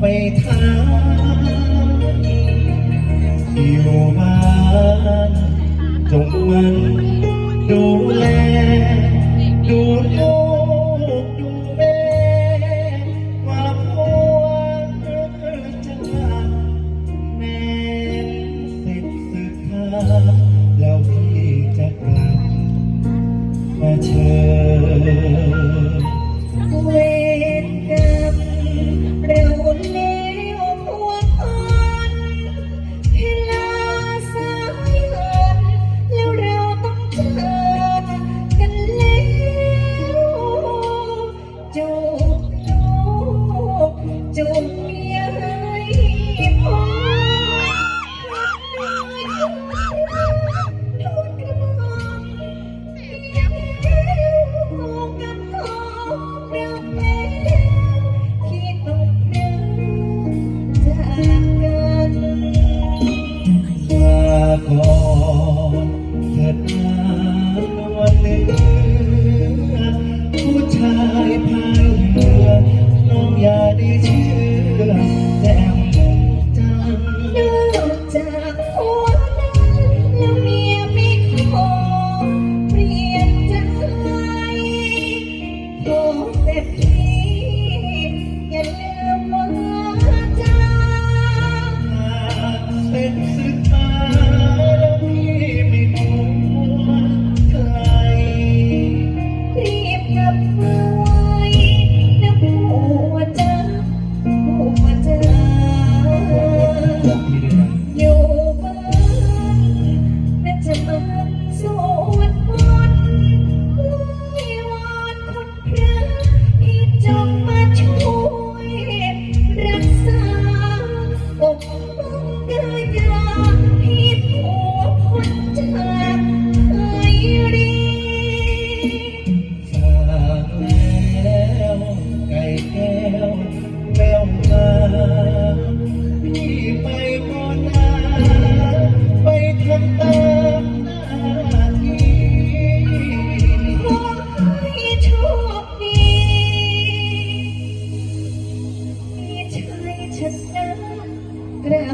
ไปทางอยู่บ้านจงมันดูแล ดูลูกดูแม่ว่าพ่อจะมาแม่เสร็จสุดท้าแล้วพี่จะกลับมาเชิ chất nhá, cái đây